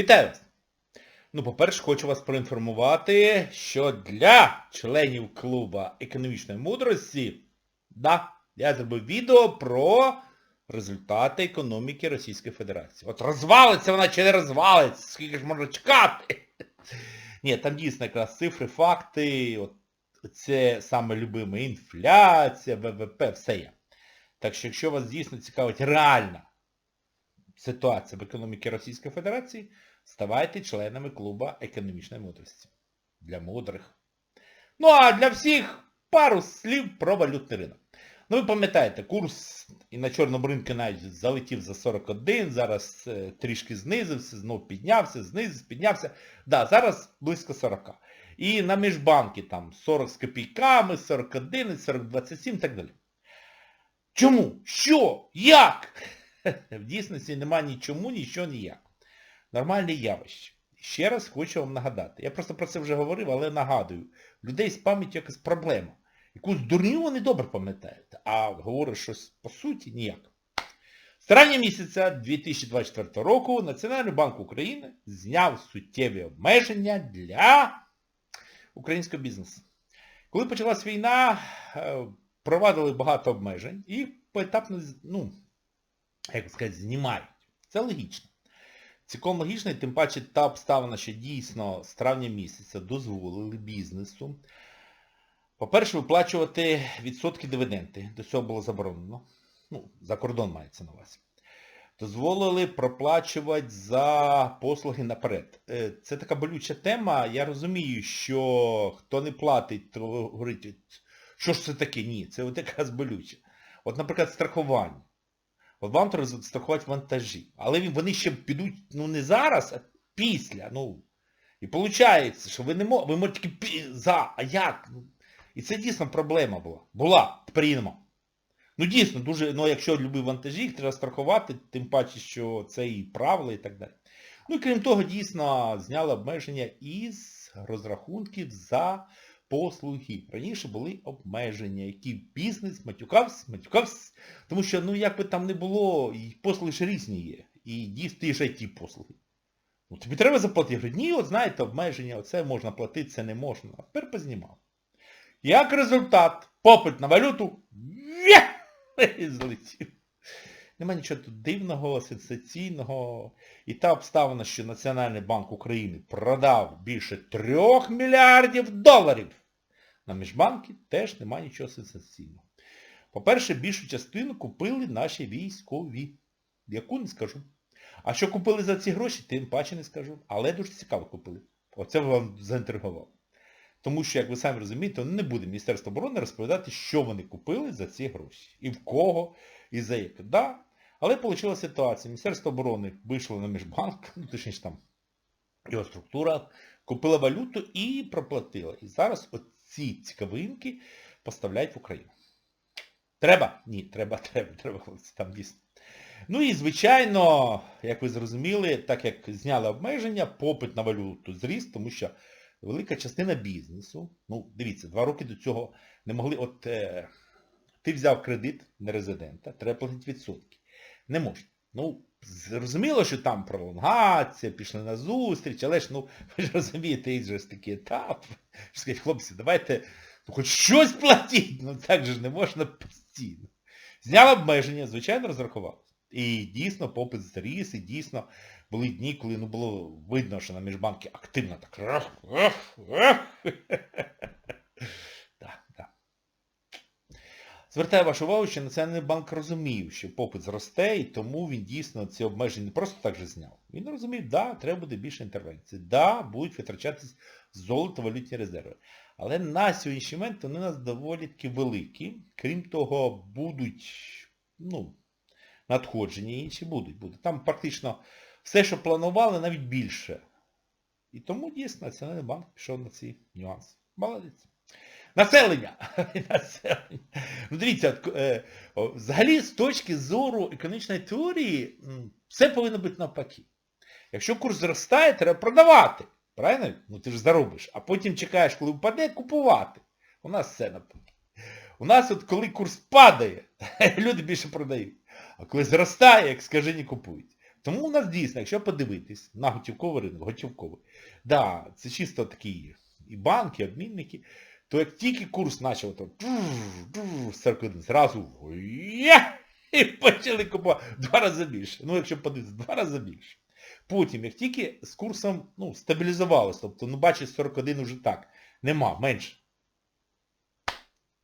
Вітаю вас! Ну, по-перше, хочу вас проінформувати, що для членів клуба економічної мудрості, да, я зробив відео про результати економіки Російської Федерації. От розвалиться вона чи не розвалиться, скільки ж можна чекати? Ні, там дійсно якраз цифри, факти, от це саме любиме інфляція, ВВП, все є. Так що, якщо вас дійсно цікавить реальна ситуація в економіці Російської Федерації, ставайте членами клуба економічної мудрості. Для мудрих. Ну а для всіх пару слів про валютний ринок. Ну ви пам'ятаєте, курс і на чорному ринку навіть залетів за 41, зараз е, трішки знизився, знов піднявся, знизився, піднявся. Да, зараз близько 40. І на міжбанки там 40 з копійками, 41, 40, 27 і так далі. Чому? Що? Як? В дійсності нема нічому, нічого, ніяк. Нормальне явище. Ще раз хочу вам нагадати. Я просто про це вже говорив, але нагадую. Людей з пам'яттю якась проблема. Якусь дурню вони добре пам'ятають, а говорять щось по суті ніяк. З травня місяця 2024 року Національний банк України зняв суттєві обмеження для українського бізнесу. Коли почалась війна, е, провадили багато обмежень і поетапно, ну, як сказати, знімають. Це логічно. Цілком логічно, і тим паче та обставина, що дійсно з травня місяця дозволили бізнесу, по-перше, виплачувати відсотки дивіденди. До цього було заборонено. Ну, за кордон мається на увазі. Дозволили проплачувати за послуги наперед. Е, Це така болюча тема. Я розумію, що хто не платить, то говорить, що ж це таке? Ні, це от якраз болюче. От, наприклад, страхування. От вам треба страхувати вантажі. Але вони ще підуть, ну не зараз, а після. Ну. І виходить, що ви не можете, ви можете тільки за, а як? Ну, І це дійсно проблема була. Була, її. Ну дійсно, дуже, ну якщо любі вантажі, їх треба страхувати, тим паче, що це і правила і так далі. Ну і крім того, дійсно, зняли обмеження із розрахунків за послуги. Раніше були обмеження, які бізнес матюкався, матюкався, тому що, ну як би там не було, і послуги ж різні є. І дійсно ж ті послуги. Ну тобі треба заплатити. Я говорю, ні, от знаєте, обмеження, оце можна платити, це не можна. А тепер познімав. Як результат, попит на валюту вє! злетів. Нема нічого тут дивного, сенсаційного. І та обставина, що Національний банк України продав більше 3 мільярдів доларів на міжбанки, теж нема нічого сенсаційного. По-перше, більшу частину купили наші військові. Яку не скажу. А що купили за ці гроші, тим паче не скажу. Але дуже цікаво купили. Оце вам заінтригувало. Тому що, як ви самі розумієте, не буде Міністерство оборони розповідати, що вони купили за ці гроші. І в кого, і за яке. Да, але вийшла ситуація. Міністерство оборони вийшло на міжбанк, ну точніше там його структура, купила валюту і проплатила. І зараз оці цікавинки поставляють в Україну. Треба? Ні, треба, треба, треба, хлопці, там дійсно. Ну і, звичайно, як ви зрозуміли, так як зняли обмеження, попит на валюту зріс, тому що велика частина бізнесу, ну, дивіться, два роки до цього не могли, от е, ти взяв кредит нерезидента, треба платити відсотки. Не можна. Ну, зрозуміло, що там пролонгація, пішли на зустріч, але ж, ну, ви ж розумієте, є ж такий етап. Сказати, хлопці, давайте, ну хоч щось платіть, ну так же ж не можна постійно. Зняв обмеження, звичайно, розрахувалося. І дійсно попит зріс, і дійсно були дні, коли ну, було видно, що на міжбанки активно так. Звертаю вашу увагу, що Національний банк розумів, що попит зросте, і тому він дійсно ці обмеження не просто так же зняв. Він розумів, да, треба буде більше інтервенцій, да, будуть витрачатись золото валютні резерви. Але на сьогоднішній момент вони у нас доволі таки великі. Крім того, будуть, ну, надходження інші будуть. будуть. Там практично все, що планували, навіть більше. І тому дійсно Національний банк пішов на ці нюанси. Молодець. Населення! Населення. Ну дивіться, е, взагалі з точки зору економічної теорії все повинно бути навпаки. Якщо курс зростає, треба продавати. Правильно? Ну ти ж заробиш. А потім чекаєш, коли впаде, купувати. У нас все навпаки. У нас от коли курс падає, люди більше продають. А коли зростає, як скажені купують. Тому у нас дійсно, якщо подивитись на готівковий ринок, готівковий, да, це чисто такі і банки, і обмінники, то як тільки курс почав то 41, зразу є, і почали купувати два рази більше. Ну, якщо подивитися, два рази більше. Потім, як тільки з курсом ну, стабілізувалось, тобто, ну бачиш, 41 уже так, нема, менше.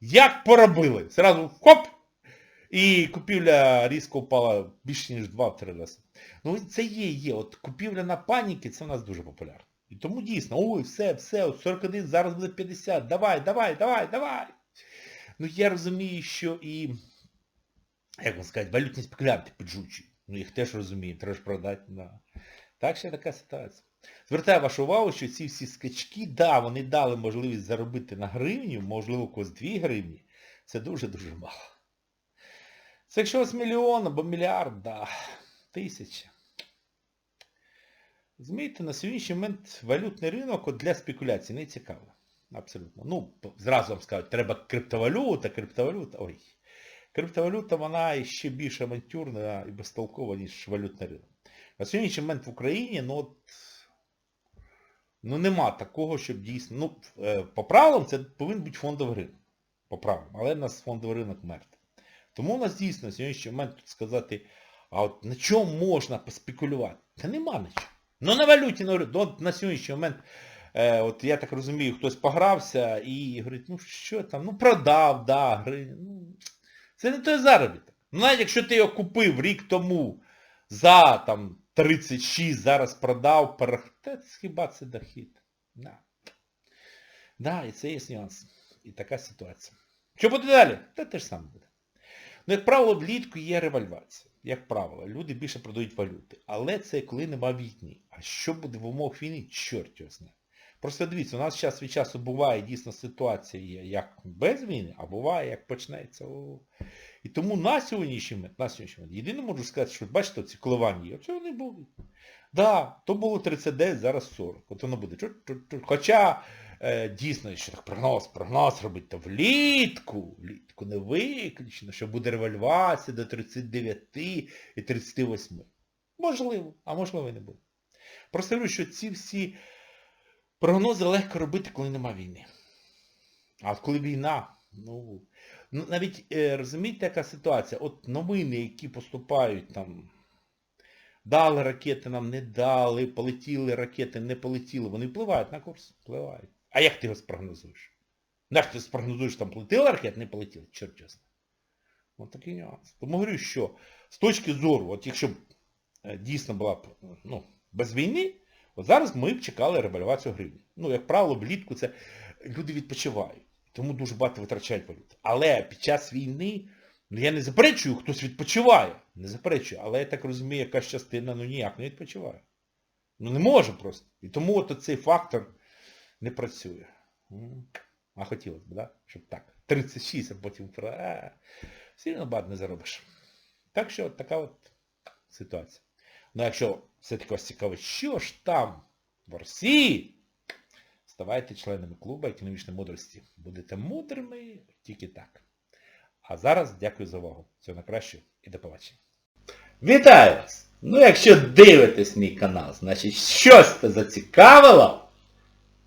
Як поробили? Зразу хоп! І купівля різко впала більше, ніж 2-3 рази. Ну це є, є. От купівля на паніки, це в нас дуже популярно. І тому дійсно, ой, все, все, от 41, зараз буде 50, давай, давай, давай, давай. Ну я розумію, що і, як вам сказати, валютні спекулянти піджучі. Ну їх теж розумію, треба ж продати. Да. Так що така ситуація. Звертаю вашу увагу, що ці всі скачки, да, вони дали можливість заробити на гривню, можливо, когось 2 гривні. Це дуже-дуже мало. Це якщо у вас мільйон або мільярд, да, тисяча. Розумієте, на сьогоднішній момент валютний ринок для спекуляцій не цікавий. Абсолютно. Ну, зразу вам скажуть, треба криптовалюта, криптовалюта. Ой. Криптовалюта, вона ще більш авантюрна і безтолкова, ніж валютний ринок. На сьогоднішній момент в Україні, ну от, ну нема такого, щоб дійсно, ну, е, по правилам це повинен бути фондовий ринок. По правилам. Але в нас фондовий ринок мертвий. Тому у нас дійсно на сьогоднішній момент тут сказати, а от на чому можна поспекулювати? Та нема на чому. Ну на валюті, на, на сьогоднішній момент, е, от я так розумію, хтось погрався і говорить, ну що там, ну продав, да, гривень. Ну, це не той заробіток. Ну навіть якщо ти його купив рік тому за там 36, зараз продав, перехте, хіба це дохід? Да. Да, і це є нюанс. І така ситуація. Що буде далі? Та те ж саме буде. Ну, як правило, влітку є револьвація. Як правило, люди більше продають валюти. Але це коли нема війни. А що буде в умовах війни, чорт його знає. Просто дивіться, у нас час від часу буває дійсно ситуація, як без війни, а буває, як почнеться. І тому на сьогоднішній момент, на сьогоднішній момент, єдине можу сказати, що бачите, ці коливання є, цього не будуть. Так, да, то було 39, зараз 40. От воно буде. Хоча е, дійсно, що прогноз, прогноз робить, то влітку, влітку не виключно, що буде револьвація до 39 і 38. Можливо, а можливо і не буде. Просто говорю, що ці всі прогнози легко робити, коли нема війни. А от коли війна, ну, ну навіть е, розумієте, яка ситуація? От новини, які поступають там, дали ракети нам, не дали, полетіли ракети, не полетіли, вони впливають на курс, впливають. А як ти його спрогнозуєш? Як ти спрогнозуєш, там полетіла ракета, не полетіла? Чорт чесно. Ось такий нюанс. Тому говорю, що з точки зору, от якщо б е, дійсно була б ну, без війни, от зараз ми б чекали револьвацію гривні. Ну, як правило, влітку це люди відпочивають. Тому дуже багато витрачають валюти. Але під час війни, ну я не заперечую, хтось відпочиває. Не заперечую, але я так розумію, якась частина ну ніяк не відпочиває. Ну не може просто. І тому от цей фактор працює. А хотілося б, да? щоб так. 36, а потім а, сильно багато не заробиш. Так що така от ситуація. Ну якщо все-таки вас цікавить, що ж там в Росії, ставайте членами клубу економічної мудрості. Будете мудрими тільки так. А зараз дякую за увагу. Всього найкраще і до побачення. Вітаю вас! Ну якщо дивитесь мій канал, значить щось зацікавило,